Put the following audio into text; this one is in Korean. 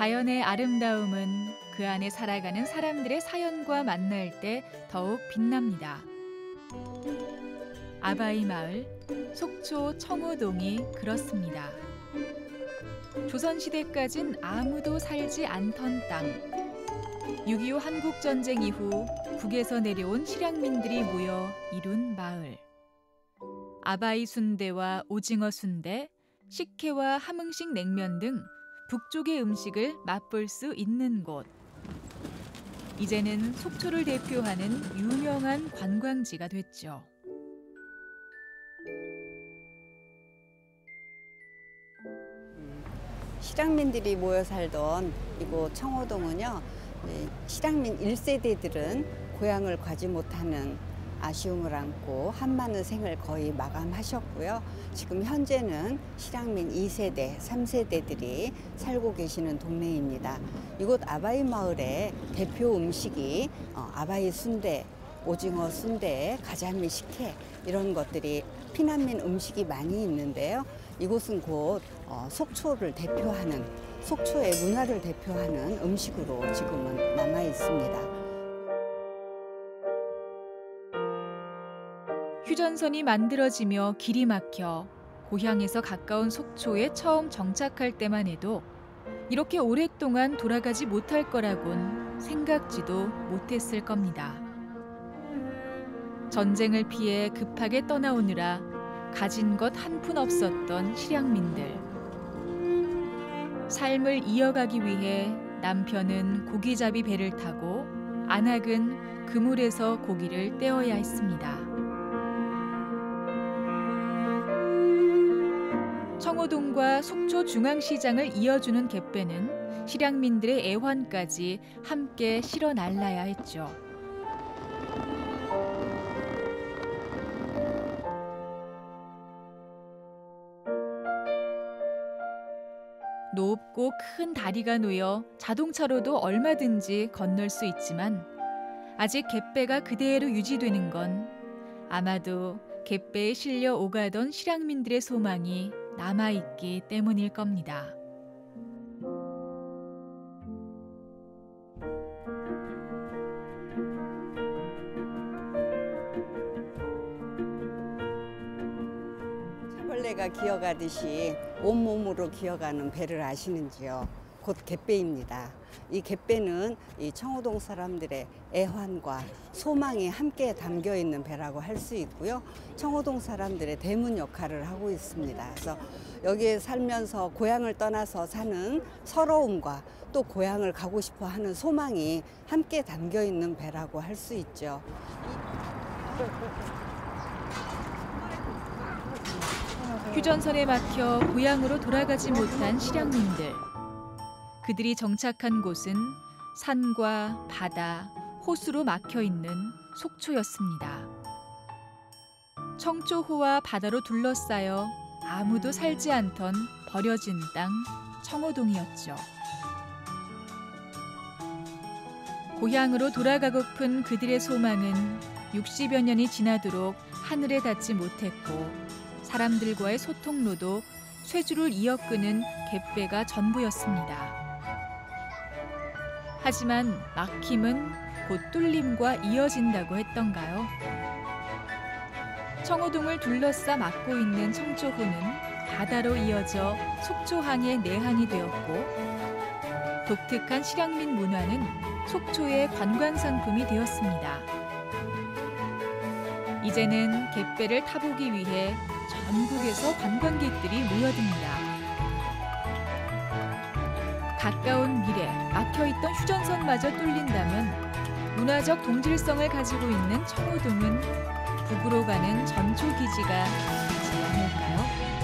자연의 아름다움은 그 안에 살아가는 사람들의 사연과 만날 때 더욱 빛납니다. 아바이 마을 속초 청호동이 그렇습니다. 조선시대까진 아무도 살지 않던 땅. 6.25 한국전쟁 이후 북에서 내려온 실향민들이 모여 이룬 마을. 아바이 순대와 오징어 순대, 식혜와 함흥식 냉면 등 북쪽의 음식을 맛볼 수 있는 곳. 이제는 속초를 대표하는 유명한 관광지가 됐죠. 실향민들이 모여 살던 이곳 청호동은요, 실향민 1세대들은 고향을 가지 못하는 아쉬움을 안고 한많은 생을 거의 마감하셨고요. 지금 현재는 실향민 2세대, 3세대들이 살고 계시는 동네입니다. 이곳 아바이 마을의 대표 음식이 어, 아바이 순대, 오징어 순대, 가자미 식혜 이런 것들이 피난민 음식이 많이 있는데요. 이곳은 곧 어, 속초를 대표하는 속초의 문화를 대표하는 음식으로 지금은 남아 있습니다. 휴전선이 만들어지며 길이 막혀 고향에서 가까운 속초에 처음 정착할 때만 해도 이렇게 오랫동안 돌아가지 못할 거라곤 생각지도 못했을 겁니다. 전쟁을 피해 급하게 떠나오느라 가진 것 한 푼 없었던 실향민들. 삶을 이어가기 위해 남편은 고기잡이 배를 타고 안악은 그물에서 고기를 떼어야 했습니다. 청호동과 속초 중앙시장을 이어주는 갯배는 실향민들의 애환까지 함께 실어 날라야 했죠. 높고 큰 다리가 놓여 자동차로도 얼마든지 건널 수 있지만 아직 갯배가 그대로 유지되는 건 아마도 갯배에 실려 오가던 실향민들의 소망이 남아있기 때문일 겁니다. 차벌레가 기어가듯이 온몸으로 기어가는 배를 아시는지요? 곧 갯배입니다. 이 갯배는 이 청호동 사람들의 애환과 소망이 함께 담겨 있는 배라고 할 수 있고요. 청호동 사람들의 대문 역할을 하고 있습니다. 그래서 여기에 살면서 고향을 떠나서 사는 서러움과 또 고향을 가고 싶어 하는 소망이 함께 담겨 있는 배라고 할 수 있죠. 휴전선에 막혀 고향으로 돌아가지 못한 실향민들. 그들이 정착한 곳은 산과 바다, 호수로 막혀 있는 속초였습니다. 청초호와 바다로 둘러싸여 아무도 살지 않던 버려진 땅 청호동이었죠. 고향으로 돌아가고픈 그들의 소망은 60여 년이 지나도록 하늘에 닿지 못했고 사람들과의 소통로도 쇠줄을 이어끄는 갯배가 전부였습니다. 하지만 막힘은 곧 뚫림과 이어진다고 했던가요? 청호동을 둘러싸 막고 있는 청초호는 바다로 이어져 속초항의 내항이 되었고 독특한 실향민 문화는 속초의 관광 상품이 되었습니다. 이제는 갯배를 타보기 위해 전국에서 관광객들이 모여듭니다. 가까운 미래 막혀있던 휴전선마저 뚫린다면 문화적 동질성을 가지고 있는 청호동은 북으로 가는 전초기지가 되지 않을까요?